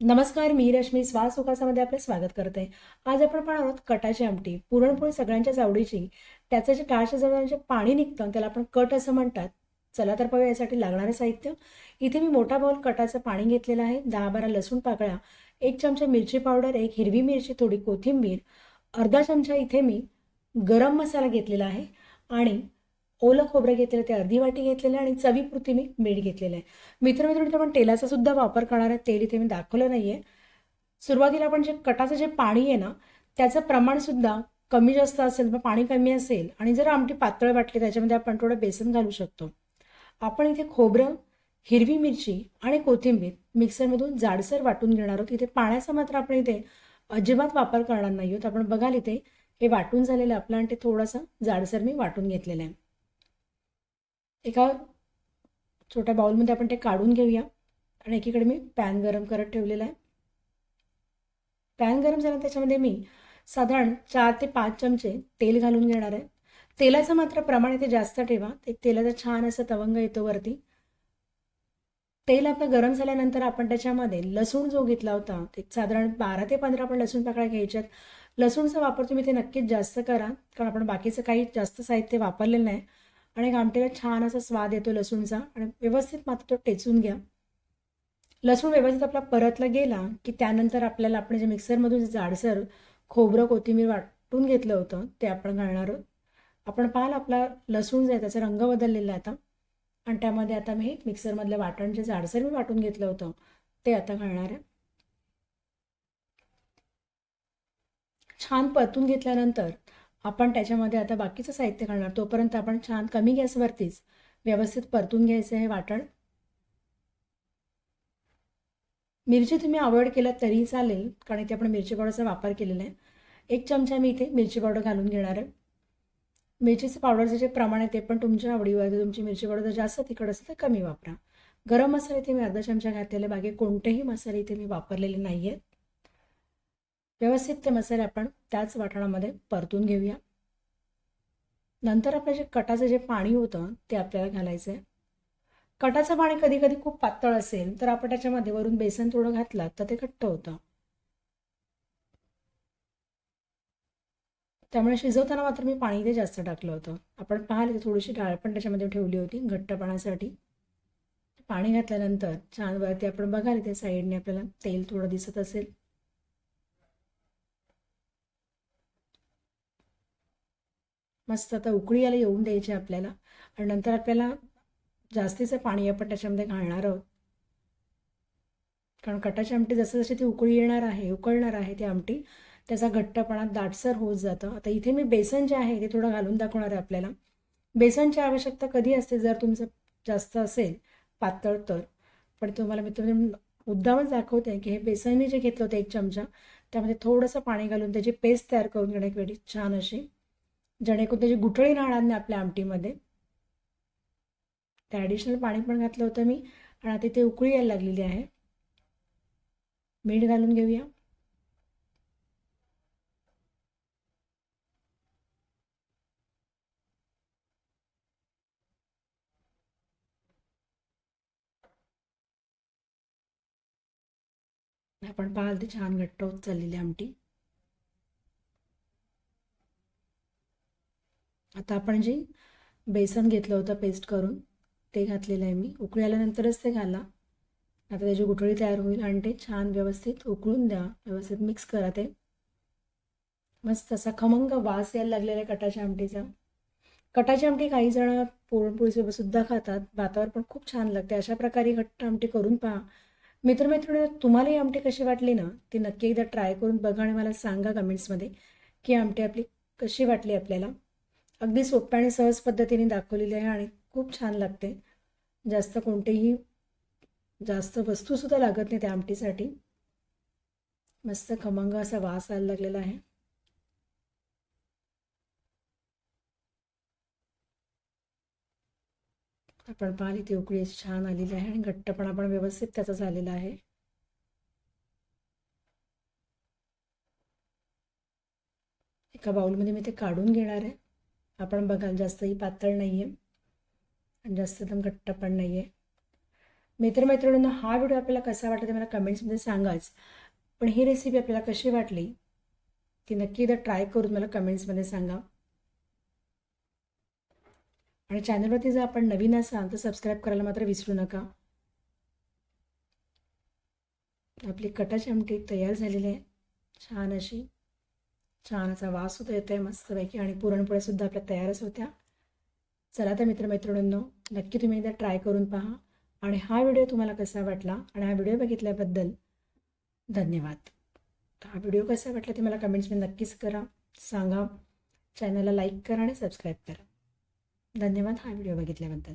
नमस्कार मी रश्मी स्वास आपलं स्वागत करते आज आपण पाहणार आहोत कटाची आमटी. पुरणपोळी सगळ्यांच्याच आवडीची. त्याचं जे डाळच्या जवळ जे पाणी निघतं त्याला आपण कट असं म्हणतात. चला तर पाहूया यासाठी लागणारं साहित्य. इथे मी मोठा बाउल कटाचं पाणी घेतलेलं आहे. दहा बारा लसूण पाकळ्या एक चमचा मिरची पावडर एक हिरवी मिरची थोडी कोथिंबीर अर्धा चमचा इथे मी गरम मसाला घेतलेला आहे. आणि ओलं खोबरं घेतलेलं ते अर्धी वाटी घेतलेलं आहे आणि चवीपुरती मी मीठ घेतलेलं आहे. मित्र मित्रांनो आपण तेलाचा सुद्धा वापर करणार आहे. तेल इथे मी दाखवलं नाही आहे सुरुवातीला आपण जे कटाचं जे पाणी आहे ना त्याचं प्रमाणसुद्धा कमी जास्त असेल मग पाणी कमी असेल आणि जर आमटी पातळ वाटली त्याच्यामध्ये आपण थोडं बेसन घालू शकतो. आपण इथे खोबरं हिरवी मिरची आणि कोथिंबीर मिक्सरमधून जाडसर वाटून घेणार आहोत. इथे पाण्याचा मात्र आपण इथे अजिबात वापर करणार नाही आहोत आपण बघाल इथे हे वाटून झालेलं आपलं आणि ते थोडंसं जाडसर मी वाटून घेतलेलं आहे. एका छोट्या बाउलमध्ये आपण ते काढून घेऊया. आणि एकीकडे मी पॅन गरम करत ठेवलेला आहे. पॅन गरम झालं त्याच्यामध्ये मी साधारण चार ते पाच चमचे तेल घालून घेणार आहे. तेलाचं मात्र प्रमाण इथे जास्त ठेवा. एक तेलाचा छान असं तवंग येतो वरती. तेल आपलं गरम झाल्यानंतर आपण त्याच्यामध्ये लसूण जो घेतला होता ते साधारण बारा ते पंधरा आपण लसूण पाकळ्या घ्यायच्यात. लसूणचा वापर तुम्ही ते नक्कीच जास्त करा कारण आपण बाकीचं काही जास्त साहित्य वापरलेलं नाही. आणि गामठीला छान असा स्वाद येतो लसूणचा. आणि व्यवस्थित मात्र तो टेचून घ्या. लसूण व्यवस्थित आपला परतला गेला की त्यानंतर आपल्याला आपण जे मिक्सरमधून जे जाडसर खोबरं कोथिंबीर वाटून घेतलं होतं ते आपण घालणार आहोत. आपण पाहाल आपला लसूण जे आहे त्याचा रंग बदललेला आहे आता. आणि त्यामध्ये आता मी मिक्सरमधलं वाटण जे जाडसर मी वाटून घेतलं होतं ते आता घालणार आहे. छान परतून घेतल्यानंतर आपण त्याच्यामध्ये आता बाकीचं साहित्य घालणार. तोपर्यंत आपण छान कमी गॅसवरतीच व्यवस्थित परतून घ्यायचं हे वाटण. मिरची तुम्ही अवॉइड केलं तरी चालेल कारण इथे आपण मिरची पावडरचा वापर केलेला आहे. एक चमचा मी इथे मिरची पावडर घालून घेणार आहे. मिरचीचं पावडरचं जे प्रमाण आहे ते पण तुमच्या आवडीवर तुमची मिरची पावडर जर जास्त तिखट असेल तर कमी वापरा. गरम मसाले इथे मी अर्धा चमचा घातलेले बाकी कोणतेही मसाले इथे मी वापरलेले नाही आहेत व्यवस्थित ते मसाले आपण त्याच वाटणामध्ये परतून घेऊया. नंतर आपलं जे कटाचं जे पाणी होतं ते आपल्याला घालायचं आहे. कटाचं पाणी कधी कधी खूप पातळ असेल तर आपण त्याच्यामध्ये वरून बेसन थोडं घातलं तर ते घट्ट होतं. त्यामुळे शिजवताना मात्र मी पाणी ते जास्त टाकलं होतं. आपण पाहिले थोडीशी डाळ पण त्याच्यामध्ये ठेवली होती घट्टपणासाठी. पाणी घातल्यानंतर छान वरती आपण बघाल ते साईडने आपल्याला तेल थोडं दिसत असेल. मस्त आता उकळी याला येऊन द्यायची आपल्याला. आणि नंतर आपल्याला जास्तीचं पाणी आपण त्याच्यामध्ये घालणार आहोत. कारण कटाची आमटी जसं जशी ती उकळी येणार आहे उकळणार आहे ती आमटी त्याचा घट्टपणा दाटसर होत जातं. आता इथे मी बेसन जे आहे ते थोडं घालून दाखवणार आहे आपल्याला. बेसनची आवश्यकता कधी असते? जर तुमचं जास्त असेल पातळ तर. पण तुम्हाला मी तुम्ही मुद्दामच दाखवते की हे बेसन मी जे घेतलं होतं एक चमचा त्यामध्ये थोडंसं पाणी घालून त्याची पेस्ट तयार करून घेणं एक वेळी छान अशी जेणेकरून त्याची गुठळी राहणार नाही आपल्या आमटीमध्ये. ते ॲडिशनल पाणी पण घातलं होतं मी आणि आता ते उकळी यायला लागलेली आहे. मीठ घालून घेऊया. आपण पाहाल ते छान घट्ट होत चाललेली आमटी. आता आपण जे बेसन घेतलं होतं पेस्ट करून ते घातलेलं आहे मी. उकळी आल्यानंतरच ते घाला. आता त्याची गुठळी तयार होईल आणि ते छान व्यवस्थित उकळून द्या. व्यवस्थित मिक्स करा ते. मस्त असा खमंग वास यायला लागलेला आहे कटाच्या आमटीचा. कटाची आमटी काही जण पुरणपोळीसोबत सुद्धा खातात. भातावर पण खूप छान लागते. अशा प्रकारे घट्ट आमटी करून पहा. मित्रमैत्रिणी तुम्हाला ही आमटी कशी वाटली ना ती नक्की एकदा ट्राय करून बघा आणि मला सांगा कमेंट्समध्ये की आमटी आपली कशी वाटली आपल्याला. अगदी सोप्या आणि सहज पद्धतीने दाखवलेली आहे आणि खूप छान लागते. जास्त कोणतेही जास्त वस्तूसुद्धा लागत नाही त्या आमटीसाठी. मस्त खमंग असा वास यायला लागलेला आहे. आपण पाहिली ती उकळी छान आलेली आहे आणि घट्टपणा पण व्यवस्थित त्याचा झालेला आहे. एका बाउलमध्ये मी ते काढून घेणार आहे. आपण बघाल जास्तही पातळ नाही आहे आणि जास्त एकदम घट्ट पण नाही आहे मित्रमैत्रिणींना हा व्हिडिओ आपल्याला कसा वाटला ते मला कमेंट्समध्ये सांगाच. पण ही रेसिपी आपल्याला कशी वाटली ती नक्की एकदा ट्राय करून मला कमेंट्समध्ये सांगा. आणि चॅनलवरती जर आपण नवीन असाल तर सबस्क्राईब करायला मात्र विसरू नका. आपली कटाची आमटी तयार झालेली आहे छान अशी. छान असा वास होता येतो आहे मस्तपैकी. आणि पुरणपोळ्यासुद्धा आपल्या तयारच होत्या. चला तर मित्रमैत्रिणींनो नक्की तुम्ही एकदा ट्राय करून पहा. आणि हा व्हिडिओ तुम्हाला कसा वाटला आणि हा व्हिडिओ बघितल्याबद्दल धन्यवाद. हा व्हिडिओ कसा वाटला ते मला कमेंट्समध्ये नक्कीच करा. सांगा. चॅनलला लाईक करा आणि सबस्क्राईब करा. धन्यवाद हा व्हिडिओ बघितल्याबद्दल.